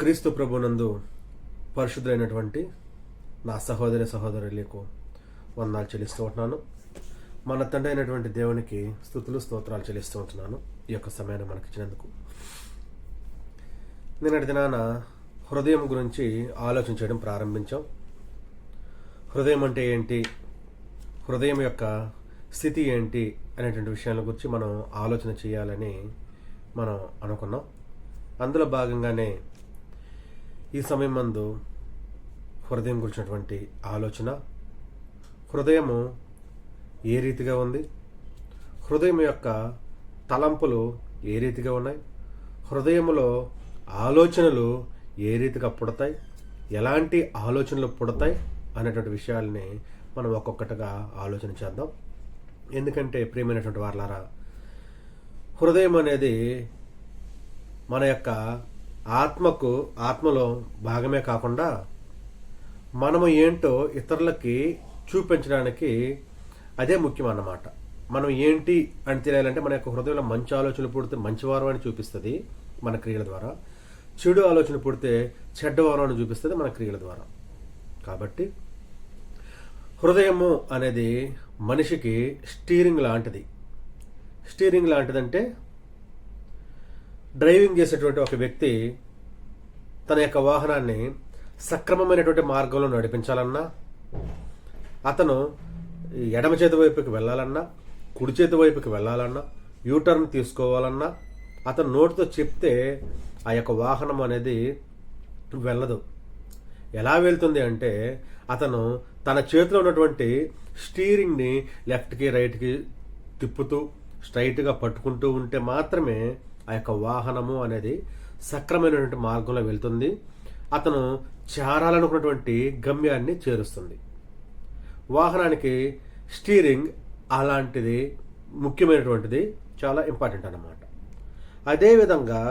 క్రీస్తు ప్రభునందు పరిశుద్ధులైనటువంటి నా సహోదరి సహోదరులకు వందనాలు చెల్లిస్తూ ఉంటున్నాను. మన తండ్రి అయినటువంటి దేవునికి స్థుతులు స్తోత్రాలు చెల్లిస్తూ ఉంటున్నాను ఈ యొక్క సమయాన్ని మనకి ఇచ్చినందుకు. నిన్నటి దినాన హృదయం గురించి ఆలోచన చేయడం ప్రారంభించాం. హృదయం అంటే ఏంటి? హృదయం యొక్క స్థితి ఏంటి? అనేటువంటి విషయాల గురించి మనం ఆలోచన చేయాలని మనం అనుకున్నాం. అందులో భాగంగానే ఈ సమయం మందు హృదయం గురించినటువంటి ఆలోచన హృదయము ఏ రీతిగా ఉంది? హృదయం యొక్క తలంపులు ఏ రీతిగా ఉన్నాయి? హృదయములో ఆలోచనలు ఏ రీతిగా పుడతాయి? ఎలాంటి ఆలోచనలు పుడతాయి? అనేటువంటి విషయాల్ని మనం ఒక్కొక్కటిగా ఆలోచన చేద్దాం. ఎందుకంటే ప్రియమైనటువంటి వారలారా హృదయం అనేది మన యొక్క ఆత్మకు ఆత్మలో భాగమే కాకుండా మనము ఏంటో ఇతరులకి చూపించడానికి అదే ముఖ్యం అన్నమాట మనం ఏంటి అని తెలియాలంటే మన యొక్క హృదయంలో మంచి ఆలోచనలు పుడితే మంచివారం అని చూపిస్తుంది మన క్రియల ద్వారా. చెడు ఆలోచన పుడితే చెడ్డవారం అని చూపిస్తుంది మన క్రియల ద్వారా. కాబట్టి హృదయము అనేది మనిషికి స్టీరింగ్ లాంటిది. స్టీరింగ్ లాంటిదంటే డ్రైవింగ్ చేసేటువంటి ఒక వ్యక్తి తన యొక్క వాహనాన్ని సక్రమమైనటువంటి మార్గంలో నడిపించాలన్నా అతను ఎడమ చేతి వైపుకి వెళ్ళాలన్నా కుడి చేతి వైపుకి వెళ్ళాలన్నా యూటర్న్ తీసుకోవాలన్నా అతను నోటితో చెప్తే ఆ యొక్క వాహనం అనేది వెళ్ళదు. ఎలా వెళ్తుంది అంటే అతను తన చేతిలో ఉన్నటువంటి స్టీరింగ్ని లెఫ్ట్కి రైట్కి తిప్పుతూ స్ట్రైట్గా పట్టుకుంటూ ఉంటే మాత్రమే ఆ యొక్క వాహనము అనేది సక్రమైనటువంటి మార్గంలో వెళ్తుంది. అతను చేరాలనుకున్నటువంటి గమ్యాన్ని చేరుస్తుంది. వాహనానికి స్టీరింగ్ అలాంటిది ముఖ్యమైనటువంటిది చాలా ఇంపార్టెంట్ అన్నమాట. అదేవిధంగా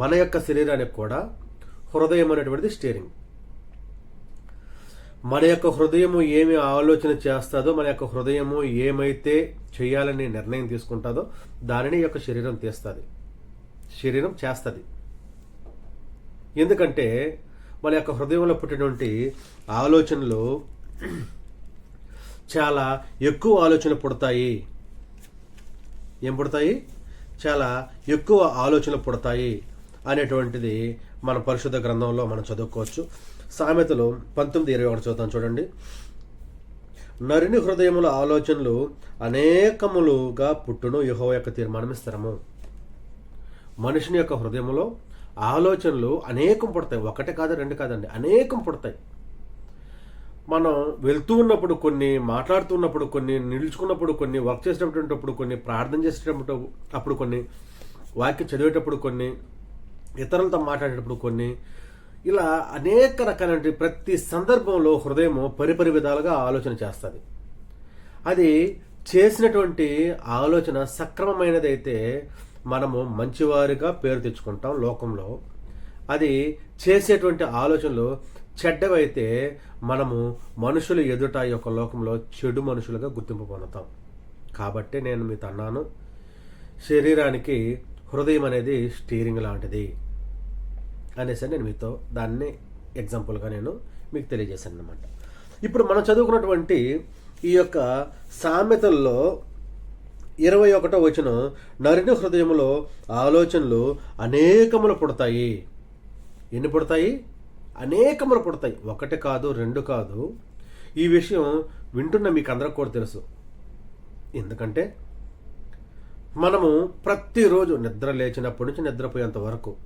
మన యొక్క శరీరానికి కూడా హృదయం అనేటువంటిది స్టీరింగ్. మన యొక్క హృదయము ఏమి ఆలోచన చేస్తుందో మన యొక్క హృదయము ఏమైతే చేయాలని నిర్ణయం తీసుకుంటుందో దానిని యొక్క శరీరం తీస్తుంది. శరీరం చేస్తుంది. ఎందుకంటే మన యొక్క హృదయంలో పుట్టినటువంటి ఆలోచనలు చాలా ఎక్కువ ఆలోచన పుడతాయి. ఏం పుడతాయి? చాలా ఎక్కువ ఆలోచనలు పుడతాయి అనేటువంటిది మన పరిశుద్ధ గ్రంథంలో మనం చదువుకోవచ్చు. సామెతలు పంతొమ్మిది ఇరవై ఒకటి చదువుతాం చూడండి. నరుని హృదయముల ఆలోచనలు అనేకములుగా పుట్టును యహో యొక్క తీర్మానం ఇస్తారము మనుషుని యొక్క హృదయంలో ఆలోచనలు అనేకం పుడతాయి. ఒకటి కాదు రెండు కాదండి అనేకం పుడతాయి. మనం వెళ్తూ ఉన్నప్పుడు కొన్ని మాట్లాడుతున్నప్పుడు కొన్ని నిలుచుకున్నప్పుడు కొన్ని వర్క్ చేసేటప్పుడు కొన్ని ప్రార్థన చేసేటప్పుడు అప్పుడు కొన్ని వాక్యం చదివేటప్పుడు కొన్ని ఇతరులతో మాట్లాడేటప్పుడు కొన్ని ఇలా అనేక రకాలైన ప్రతి సందర్భంలో హృదయము పరిపరి విధాలుగా ఆలోచన చేస్తుంది. అది చేసినటువంటి ఆలోచన సక్రమమైనదైతే మనము మంచివారిగా పేరు తెచ్చుకుంటాం లోకంలో. అది చేసేటువంటి ఆలోచనలు చెడ్డవైతే మనము మనుషులు ఎదుట ఈ యొక్క లోకంలో చెడు మనుషులుగా గుర్తింపు పొందుతాం. కాబట్టి నేను మీతో అన్నాను శరీరానికి హృదయం అనేది స్టీరింగ్ లాంటిది అనేసి నేను మీతో దాన్ని ఎగ్జాంపుల్గా నేను మీకు తెలియజేశాను అనమాట ఇప్పుడు మనం చదువుకున్నటువంటి ఈ యొక్క సామెతల్లో ఇరవై ఒకటో వచ్చిన నరిని హృదయంలో ఆలోచనలు అనేకములు పుడతాయి. ఎన్ని పుడతాయి? అనేకములు పుడతాయి. ఒకటి కాదు రెండు కాదు. ఈ విషయం వింటున్న మీకు అందరికి కూడా తెలుసు. ఎందుకంటే మనము ప్రతిరోజు నిద్ర లేచినప్పటి నుంచి నిద్రపోయేంత వరకు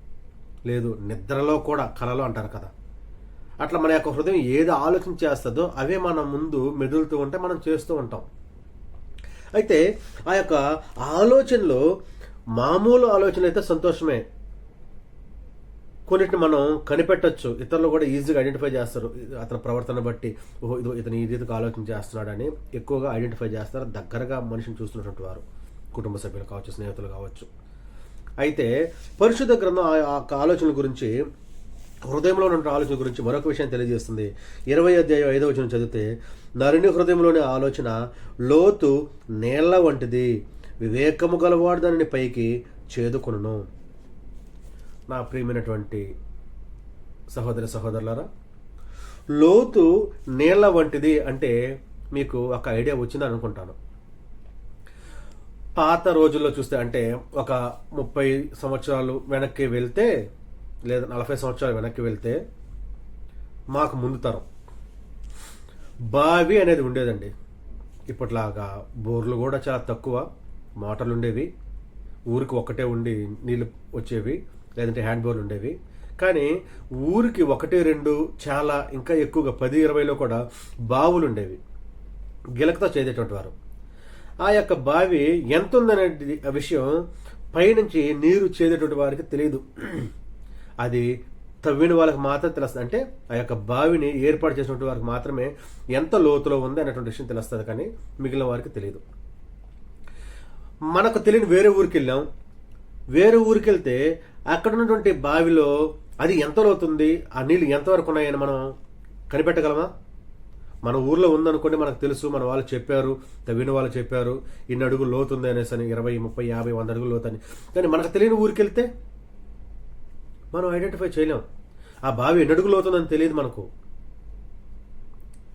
లేదు నిద్రలో కూడా కలలో అంటారు కదా. అట్లా మన యొక్క హృదయం ఏది ఆలోచన చేస్తుందో అవే మనం ముందు మెదులుతూ ఉంటే మనం చేస్తూ ఉంటాం. అయితే ఆ యొక్క ఆలోచనలో మామూలు ఆలోచన అయితే సంతోషమే. కొన్నిటిని మనం కనిపెట్టచ్చు. ఇతరులు కూడా ఈజీగా ఐడెంటిఫై చేస్తారు. అతని ప్రవర్తన బట్టి ఓహో ఇదో ఇతను ఈ రీతికి ఆలోచన చేస్తున్నాడని ఎక్కువగా ఐడెంటిఫై చేస్తారు. దగ్గరగా మనిషిని చూస్తున్నటువంటి వారు. కుటుంబ సభ్యులు కావచ్చు స్నేహితులు కావచ్చు. అయితే పరిశుద్ధ గ్రంథం ఆ ఆలోచనల గురించి హృదయంలో ఉన్న ఆలోచన గురించి మరొక విషయం తెలియజేస్తుంది. ఇరవై అధ్యాయం ఐదవ వచనం చదివితే నరుని హృదయంలోని ఆలోచన లోతు నేల వంటిది వివేకము గలవాడు దానిని పైకి చేదుకును నా ప్రియమైనటువంటి సహోదరి సహోదరులారా లోతు నీళ్ళ వంటిది అంటే మీకు ఒక ఐడియా వచ్చిందని అనుకుంటాను పాత రోజుల్లో చూస్తే అంటే ఒక ముప్పై సంవత్సరాలు వెనక్కి వెళ్తే లేదా నలభై సంవత్సరాలు వెనక్కి వెళ్తే మాకు ముందు తరం. బావి అనేది ఉండేదండి. ఇప్పట్లాగా బోర్లు కూడా చాలా తక్కువ మోటార్లు ఉండేవి ఊరికి ఒక్కటే ఉండి నీళ్ళు వచ్చేవి లేదంటే హ్యాండ్ బోర్లు ఉండేవి. కానీ ఊరికి ఒకటి రెండు చాలా ఇంకా ఎక్కువగా పది ఇరవైలో కూడా బావులు ఉండేవి గిలకతో చేసేటువంటి వారు. ఆ యొక్క బావి ఎంత ఉందనే విషయం పైనుంచి నీరు చేదేటువంటి వారికి తెలియదు అది తవ్విన వాళ్ళకి మాత్రం తెలుస్తుంది. అంటే ఆ యొక్క బావిని ఏర్పాటు చేసినటువంటి వారికి మాత్రమే ఎంత లోతులో ఉంది అనేటువంటి విషయం తెలుస్తుంది కానీ మిగిలిన వారికి తెలియదు. మనకు తెలియని వేరే ఊరికి వెళ్ళాం. వేరే ఊరికి వెళ్తే అక్కడ ఉన్నటువంటి బావిలో అది ఎంత లోతుంది ఆ నీళ్ళు ఎంతవరకు ఉన్నాయని మనం కనిపెట్టగలమా? మన ఊర్లో ఉందనుకోండి మనకు తెలుసు మన వాళ్ళు చెప్పారు తవ్విన వాళ్ళు చెప్పారు ఇన్ని అడుగులు లోతుంది అనేసి అని ఇరవై ముప్పై యాభై వంద అడుగులు లోతని కానీ మనకు తెలియని ఊరికి వెళ్తే మనం ఐడెంటిఫై చేయలేం. ఆ బావి ఎన్ని అడుగులు అవుతుందని తెలియదు మనకు.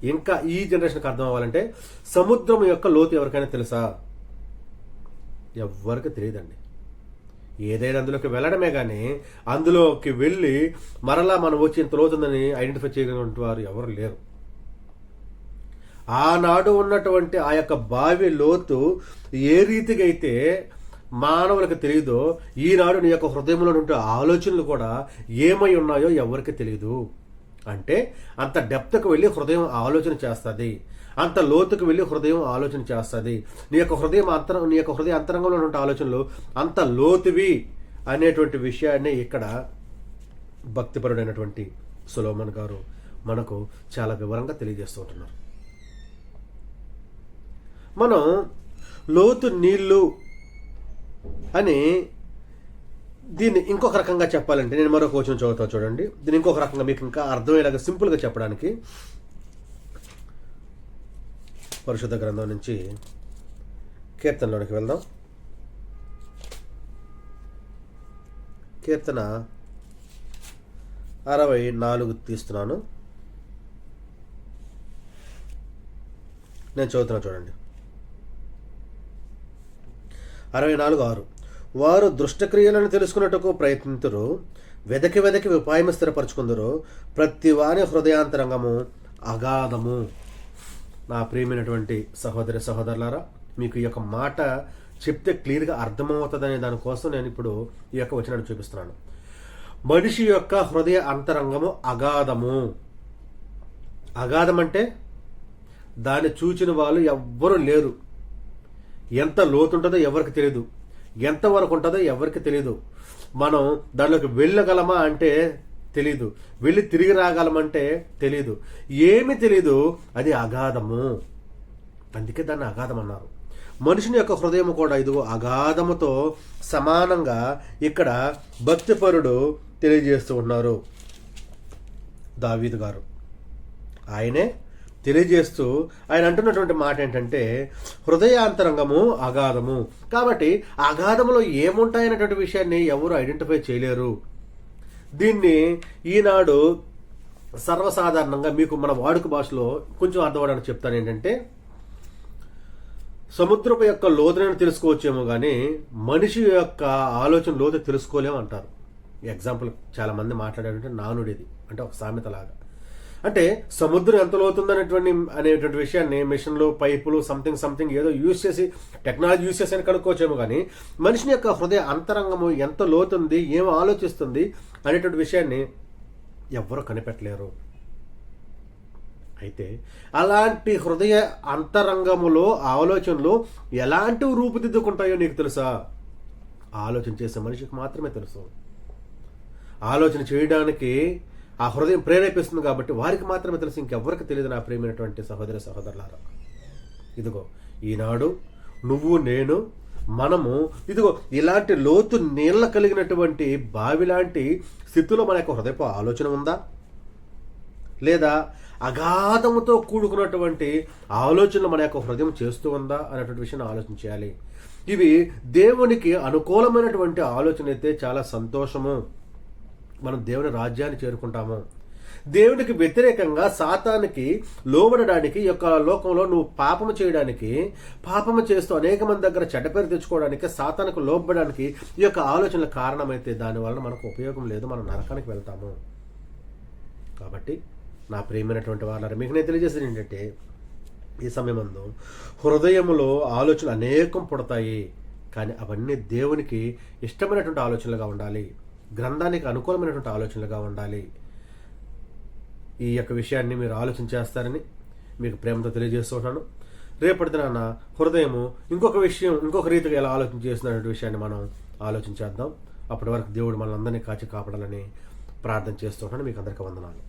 ఇంకా ఈ జనరేషన్కి అర్థం అవ్వాలంటే సముద్రం యొక్క లోతు ఎవరికైనా తెలుసా? ఎవ్వరికి తెలియదండి. ఏదైనా అందులోకి వెళ్ళడమే కానీ అందులోకి వెళ్ళి మరలా మనం వచ్చి ఇంత లోతుందని ఐడెంటిఫై చేయగలిగినటువంటి వారు ఎవరు లేరు. ఆనాడు ఉన్నటువంటి ఆ యొక్క బావి లోతు ఏ రీతిగా అయితే మానవులకు తెలియదో ఈనాడు నీ యొక్క హృదయంలో ఉండే ఆలోచనలు కూడా ఏమై ఉన్నాయో ఎవరికి తెలియదు అంటే అంత డెప్త్కి వెళ్ళి హృదయం ఆలోచన చేస్తుంది. అంత లోతుకు వెళ్ళి హృదయం ఆలోచన చేస్తుంది. నీ యొక్క హృదయం అంతరం నీ యొక్క హృదయ అంతరంగంలో ఉన్న ఆలోచనలు అంత లోతువి అనేటువంటి విషయాన్ని ఇక్కడ భక్తిపరుడైనటువంటి సులోమన్ గారు మనకు చాలా వివరంగా తెలియజేస్తూ ఉంటున్నారు. మనం లోతు నీళ్ళు అని దీన్ని ఇంకొక రకంగా చెప్పాలంటే నేను మరొక వచనం చదువుతా చూడండి. దీన్ని ఇంకొక రకంగా మీకు ఇంకా అర్థమయ్యేలాగా సింపుల్గా చెప్పడానికి పరిశుద్ధ గ్రంథం నుంచి కీర్తనలోనికి వెళ్దాం. కీర్తన అరవై నాలుగు తీస్తున్నాను. నేను చదువుతున్నా చూడండి. అరవై నాలుగు ఆరు. వారు దుష్టక్రియలను తెలుసుకున్నట్టుకు ప్రయత్నితురు. వెదకి వెదకి ఉపాయం స్థిరపరచుకుందరు. ప్రతి వారి హృదయాంతరంగము అగాధము. నా ప్రియమైనటువంటి సహోదరి సహోదరులారా మీకు ఈ యొక్క మాట చెప్తే క్లియర్గా అర్థమవుతుందనే దానికోసం నేను ఇప్పుడు ఈ యొక్క వచనాన్ని చూపిస్తున్నాను. మనిషి యొక్క హృదయ అంతరంగము అగాధము. అగాధం అంటే దాన్ని చూచిన వాళ్ళు ఎవ్వరూ లేరు. ఎంత లోతుంటుందో ఎవరికి తెలియదు ఎంతవరకు ఉంటుందో ఎవరికి తెలియదు మనం దానిలోకి వెళ్ళగలమా అంటే తెలీదు. వెళ్ళి తిరిగి రాగలమంటే తెలీదు. ఏమి తెలీదు అది అగాధము. అందుకే దాన్ని అగాధం అన్నారు. మనుషుని యొక్క హృదయం కూడా ఇదిగో అగాధముతో సమానంగా ఇక్కడ భక్తిపరుడు తెలియజేస్తూ ఉన్నారు. దావీదు గారు. ఆయనే తెలియజేస్తూ ఆయన అంటున్నటువంటి మాట ఏంటంటే హృదయాంతరంగము అగాధము. కాబట్టి అగాధములో ఏముంటాయనేటువంటి విషయాన్ని ఎవరు ఐడెంటిఫై చేయలేరు. దీన్ని ఈనాడు సర్వసాధారణంగా మీకు మన వాడుక భాషలో కొంచెం అర్థమవడానికి చెప్తాను ఏంటంటే సముద్రపు యొక్క లోతులను తెలుసుకోవచ్చేమో కానీ మనిషి యొక్క ఆలోచన లోతు తెలుసుకోలేము అంటారు ఎగ్జాంపుల్ చాలా మంది మాట్లాడారంటే నానుడిది అంటే ఒక సామెతలాగా. అంటే సముద్రం ఎంత లోతుందనేటువంటి అనేటువంటి విషయాన్ని మిషన్లు పైపులు సంథింగ్ సంథింగ్ ఏదో యూజ్ చేసి టెక్నాలజీ యూజ్ చేసి అని కనుక్కోవచ్చేమో కానీ మనిషిని యొక్క హృదయ అంతరంగము ఎంత లోతుంది ఏం ఆలోచిస్తుంది అనేటువంటి విషయాన్ని ఎవ్వరూ కనిపెట్టలేరు. అయితే అలాంటి హృదయ అంతరంగములో ఆలోచనలు ఎలాంటివి రూపుదిద్దుకుంటాయో నీకు తెలుసా? ఆలోచన చేసే మనిషికి మాత్రమే తెలుసు. ఆలోచన చేయడానికి ఆ హృదయం ప్రేరేపిస్తుంది కాబట్టి వారికి మాత్రమే తెలుసు ఇంకెవ్వరికి తెలియదు నా ప్రేమైనటువంటి సహోదర సహోదరులారా. ఇదిగో ఈనాడు నువ్వు నేను మనము ఇదిగో ఇలాంటి లోతు నీళ్ళ కలిగినటువంటి బావి లాంటి స్థితిలో మన యొక్క హృదయపు ఆలోచన ఉందా? లేదా అగాధముతో కూడుకున్నటువంటి ఆలోచనలు మన యొక్క హృదయం చేస్తూ ఉందా అనేటువంటి విషయాన్ని ఆలోచించాలి ఇవి దేవునికి అనుకూలమైనటువంటి ఆలోచన అయితే చాలా సంతోషము. మనం దేవుని రాజ్యాన్ని చేరుకుంటాము. దేవునికి వ్యతిరేకంగా సాతానికి లోబడడానికి ఈ యొక్క లోకంలో నువ్వు పాపము చేయడానికి పాపము చేస్తూ అనేక మంది దగ్గర చెడ్డ పేరు తెచ్చుకోవడానికి సాతానికి లోబడడానికి ఈ యొక్క ఆలోచనల కారణమైతే దాని వలన మనకు ఉపయోగం లేదు మనం నరకానికి వెళ్తాము. కాబట్టి నా ప్రియమైనటువంటి వాళ్ళ మీకు నేను తెలియజేసేది ఏంటంటే ఈ సమయమందు హృదయములో ఆలోచనలు అనేకం పుడతాయి కానీ అవన్నీ దేవునికి ఇష్టమైనటువంటి ఆలోచనలుగా ఉండాలి. గ్రంథానికి అనుకూలమైనటువంటి ఆలోచనలుగా ఉండాలి. ఈ యొక్క విషయాన్ని మీరు ఆలోచన చేస్తారని మీకు ప్రేమతో తెలియజేస్తున్నాను రేపటి దినాన హృదయము ఇంకొక విషయం ఇంకొక రీతిగా ఎలా ఆలోచన చేస్తున్న విషయాన్ని మనం ఆలోచించేద్దాం. అప్పటి వరకు దేవుడు మనందరినీ కాచి కాపాడాలని ప్రార్థన చేస్తున్నాను మీకు అందరికీ వందనాలు.